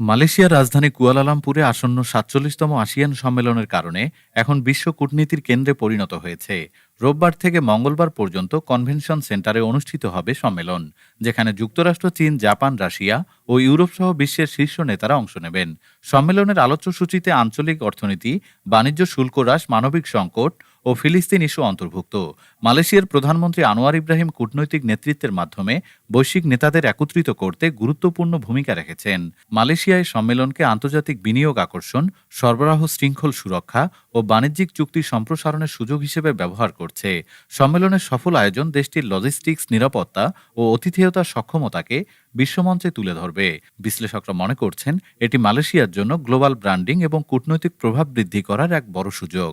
মালয়েশিয়ার রাজধানী কুয়ালালামপুরে আসন্ন সাতচল্লিশতম আসিয়ান সম্মেলনের কারণে এখন বিশ্ব কূটনীতির কেন্দ্রে পরিণত হয়েছে। রোববার থেকে মঙ্গলবার পর্যন্ত কনভেনশন সেন্টারে অনুষ্ঠিত হবে সম্মেলন, যেখানে যুক্তরাষ্ট্র, চীন, জাপান, রাশিয়া ও ইউরোপ সহ বিশ্বের শীর্ষ নেতারা অংশ নেবেন। সম্মেলনের আলোচ্যসূচিতে আঞ্চলিক অর্থনীতি, বাণিজ্য শুল্ক হ্রাস, মানবিক সংকট ও ফিলিস্তিন ইস্যু অন্তর্ভুক্ত। মালয়েশিয়ার প্রধানমন্ত্রী আনোয়ার ইব্রাহিম কূটনৈতিক নেতৃত্বের মাধ্যমে বৈশ্বিক নেতাদের একত্রিত করতে গুরুত্বপূর্ণ ভূমিকা রেখেছেন। মালয়েশিয়ায় সম্মেলনকে আন্তর্জাতিক বিনিয়োগ আকর্ষণ, সরবরাহ শৃঙ্খল সুরক্ষা ও বাণিজ্যিক চুক্তি সম্প্রসারণের সুযোগ হিসেবে ব্যবহার করছে। সম্মেলনের সফল আয়োজন দেশটির লজিস্টিক্স, নিরাপত্তা ও অতিথেয়তার সক্ষমতাকে বিশ্বমঞ্চে তুলে ধরবে। বিশ্লেষকরা মনে করছেন, এটি মালয়েশিয়ার জন্য গ্লোবাল ব্র্যান্ডিং এবং কূটনৈতিক প্রভাব বৃদ্ধি করার এক বড় সুযোগ।